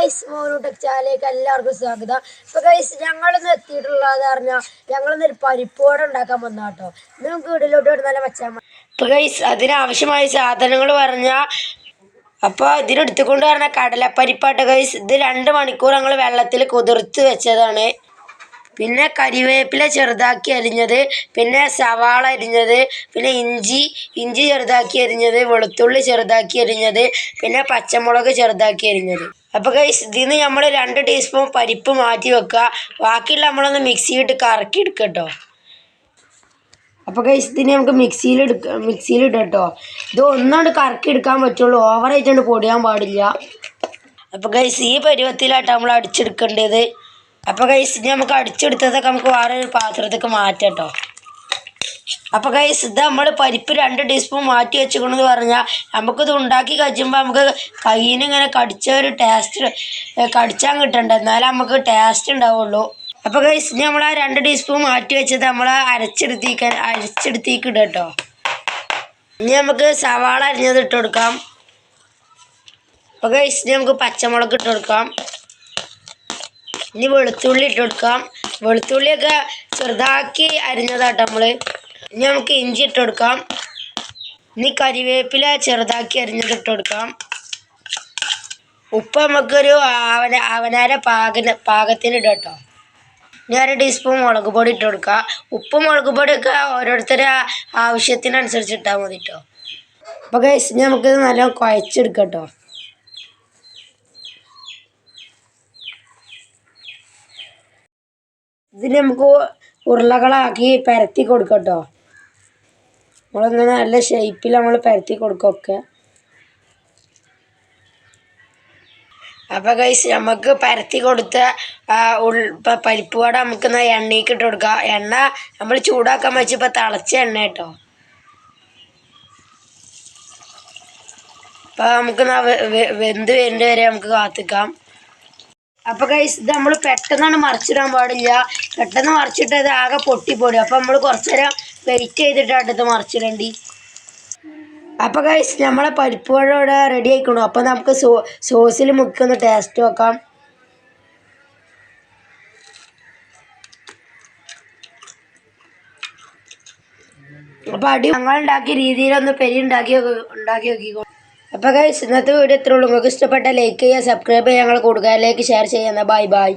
Guys മോനൂട്ടച്ചാലേക്ക് എല്ലാവർക്കും സ്വാഗതം. ഇപ്പൊ ഗൈസ് ഞങ്ങളിന്ന് എത്തിയിട്ടുള്ളത് പറഞ്ഞാൽ ഒരു പരിപ്പോട ഉണ്ടാക്കാൻ വന്ന കേട്ടോ നിങ്ങൾക്ക് വീട്ടിലോട്ട് നല്ല വെച്ചാൽ മതി. ഇപ്പൊ ഗൈസ് അതിനാവശ്യമായ സാധനങ്ങൾ പറഞ്ഞാൽ അപ്പോൾ ഇതിനെടുത്തുകൊണ്ട് പറഞ്ഞ കടലപ്പരിപ്പാട്ട് ഗൈസ് ഇത് രണ്ട് മണിക്കൂർ ഞങ്ങൾ വെള്ളത്തിൽ കുതിർത്ത് വെച്ചതാണ്. പിന്നെ കരിവേപ്പില ചെറുതാക്കി അരിഞ്ഞത് പിന്നെ സവാള അരിഞ്ഞത് പിന്നെ ഇഞ്ചി ഇഞ്ചി ചെറുതാക്കി അരിഞ്ഞത് വെളുത്തുള്ളി ചെറുതാക്കി അരിഞ്ഞത് പിന്നെ പച്ചമുളക് ചെറുതാക്കി അരിഞ്ഞത്. അപ്പോൾ ഗൈസ് ഇതിന്ന് നമ്മൾ രണ്ട് ടീസ്പൂൺ പരിപ്പ് മാറ്റി വെക്കുക ബാക്കിയുള്ള നമ്മളൊന്ന് മിക്സിയിട്ട് കറക്കി എടുക്കുക കേട്ടോ അപ്പോൾ ഗൈസ് ഇതിനെ നമുക്ക് മിക്സിയിൽ എടുക്ക മിക്സിയിൽ ഇടാം കേട്ടോ ഇത് ഒന്നാണ്ട് കറക്കി എടുക്കാൻ പറ്റുള്ളൂ. ഓവറായിട്ടുണ്ട് പൊടിയാൻ പാടില്ല. അപ്പോൾ ഗൈസ് ഈ പരുവത്തിലായിട്ട് നമ്മൾ അടിച്ചെടുക്കേണ്ടത്. അപ്പോൾ ഗൈസ് ഇനി നമുക്ക് അടിച്ചെടുത്തതൊക്കെ നമുക്ക് വേറെ ഒരു പാത്രത്തേക്ക് മാറ്റാം കേട്ടോ അപ്പോൾ ഗൈസ് ഇത് നമ്മൾ പരിപ്പ് രണ്ട് ടീസ്പൂൺ മാറ്റി വെച്ചുകൊണ്ടെന്ന് പറഞ്ഞാൽ നമുക്കിത് ഉണ്ടാക്കി കഴിക്കുമ്പോൾ നമുക്ക് കയ്യിന് ഇങ്ങനെ കടിച്ച ഒരു ടേസ്റ്റ് കടിച്ചാൻ കിട്ടണ്ട. എന്നാലേ നമുക്ക് ടേസ്റ്റ് ഉണ്ടാവുള്ളൂ. അപ്പോൾ ഗൈസ് നമ്മൾ ആ രണ്ട് ടീസ്പൂൺ മാറ്റി വെച്ചത് നമ്മൾ അരച്ചെടുത്തേക്ക് അരച്ചെടുത്തേക്ക് ഇടുക കേട്ടോ ഇനി നമുക്ക് സവാള അരിഞ്ഞത് ഇട്ട് കൊടുക്കാം. അപ്പോൾ ഗൈസ് ഇനി നമുക്ക് പച്ചമുളക് ഇട്ട് കൊടുക്കാം. ഇനി വെളുത്തുള്ളി ഇട്ട് കൊടുക്കാം. വെളുത്തുള്ളിയൊക്കെ ചെറുതാക്കി അരിഞ്ഞതാട്ടോ നമ്മൾ ഇനി നമുക്ക് ഇഞ്ചി ഇട്ട് കൊടുക്കാം. ഇനി കരിവേപ്പില ചെറുതാക്കി അരിഞ്ഞത് ഇട്ട് കൊടുക്കാം. ഉപ്പ് നമുക്കൊരു അവന ആവനാര പാകന പാകത്തിന് ഇടാം കേട്ടോ. ഇനി അര ടീസ്പൂൺ മുളക് പൊടി ഇട്ട് കൊടുക്കുക ഉപ്പ് മുളക് പൊടിയൊക്കെ ഓരോരുത്തരെ ആവശ്യത്തിനനുസരിച്ച് ഇട്ടാൽ മതി കേട്ടോ. അപ്പോൾ ഇനി നമുക്ക് നല്ല കുഴച്ചെടുക്കാം കേട്ടോ. ഇതിന് നമുക്ക് ഉരുളകളാക്കി പരത്തി കൊടുക്കട്ടോ കേട്ടോ. നമ്മളിങ്ങനെ നല്ല ഷേപ്പിൽ നമ്മൾ പരത്തി കൊടുക്കൊക്കെ അപ്പം ഗൈസ് നമുക്ക് പരത്തി കൊടുത്ത ഉൾ ഇപ്പം പരിപ്പ് വട നമുക്ക് എണ്ണയ്ക്ക് ഇട്ട് കൊടുക്കാം. എണ്ണ നമ്മൾ ചൂടാക്കാൻ വെച്ച് ഇപ്പം തിളച്ച എണ്ണ കേട്ടോ. അപ്പോൾ നമുക്ക് വെന്ത് വരുന്നത് വരെ നമുക്ക് കാത്തിക്കാം. അപ്പോൾ കൈസ് ഇത് നമ്മൾ പെട്ടെന്നാണ് മറിച്ചിടാൻ പാടില്ല. പെട്ടെന്ന് മറിച്ചിട്ട് അത് ആകെ പൊട്ടിപ്പോടും അപ്പോൾ നമ്മൾ കുറച്ച് നേരം വെയിറ്റ് ചെയ്തിട്ടാണ് ഇത് മറിച്ചിടേണ്ടി. അപ്പോൾ കഴിച്ച് നമ്മളെ പരിപ്പ് വട ഇവിടെ റെഡി ആയിക്കണു. അപ്പോൾ നമുക്ക് സോ സോസിൽ മുക്കൊന്ന് ടേസ്റ്റ് നോക്കാം. അപ്പോൾ അടി ഞങ്ങൾ ഉണ്ടാക്കിയ രീതിയിലൊന്ന് പെരി ഉണ്ടാക്കി ഉണ്ടാക്കി നോക്കിക്കോ. അപ്പോൾ കഴിച്ച് ഇന്നത്തെ വീഡിയോ എത്ര ഉള്ളൂ. നിങ്ങൾക്ക് ഇഷ്ടപ്പെട്ട ലൈക്ക് ചെയ്യുക സബ്സ്ക്രൈബ് ചെയ്യുക ഞങ്ങൾ കൂടുതലേക്ക് ഷെയർ ചെയ്യുന്ന ബൈ ബൈ